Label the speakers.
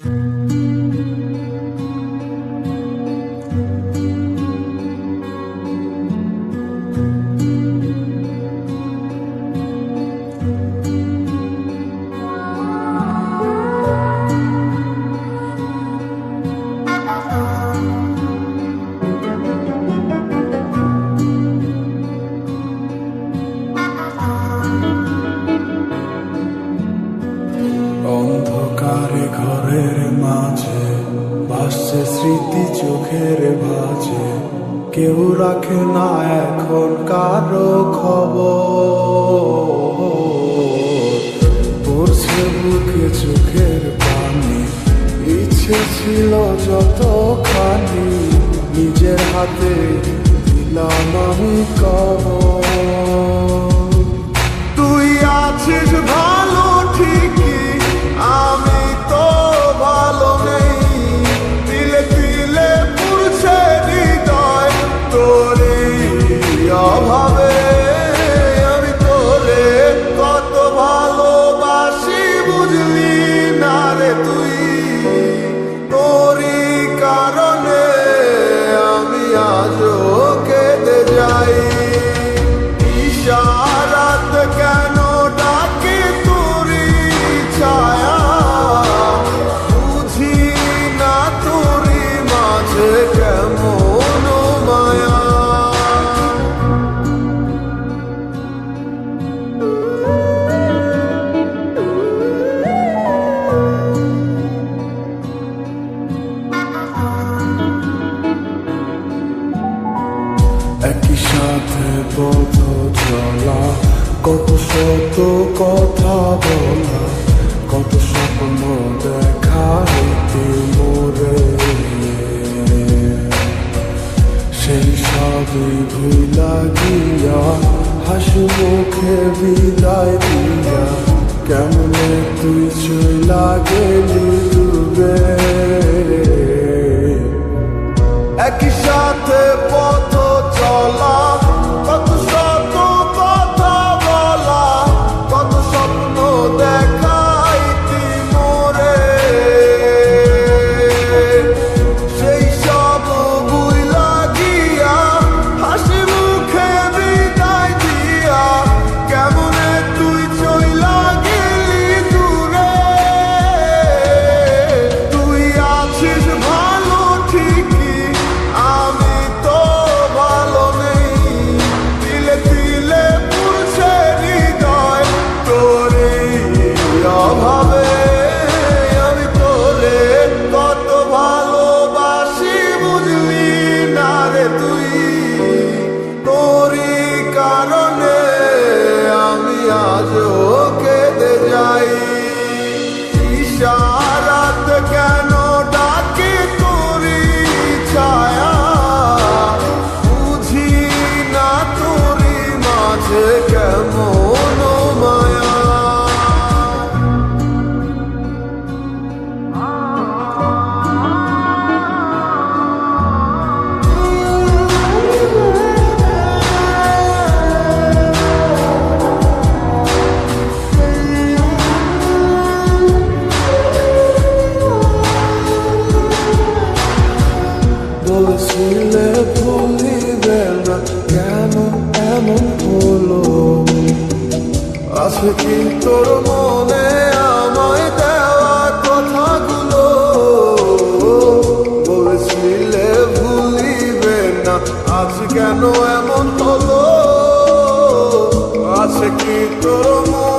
Speaker 1: Mm-hmm. ভাসছে স্মৃতি চোখের ভাজে। কেউ রাখে না এখন কারও খবর। পড়ছে বুকে চোখের পানি। ইচ্ছে ছিল যত যতখানি। নিজের হাতে দিলাম আমি কবর। কেমন একই সাথে চলা কত কথা বলা কত স্বপ্ন দেখা সেই সবই ভুলা গিয়া হাসি মুখে বিদায় দিয়া কেমনে তুই চইলা গেলি? অভাবে আমি তোলে কত ভালোবাসি বুঝলি না রে তুই। তোরই কারণে ছিলে ভুলিবে না কেন এমন হলো? আছে কি তোর মনে আমায় দেওয়া কথাগুলো? বলছিলে ভুলিবে না আজ কেন এমন হলো? আছে কি তোর মনে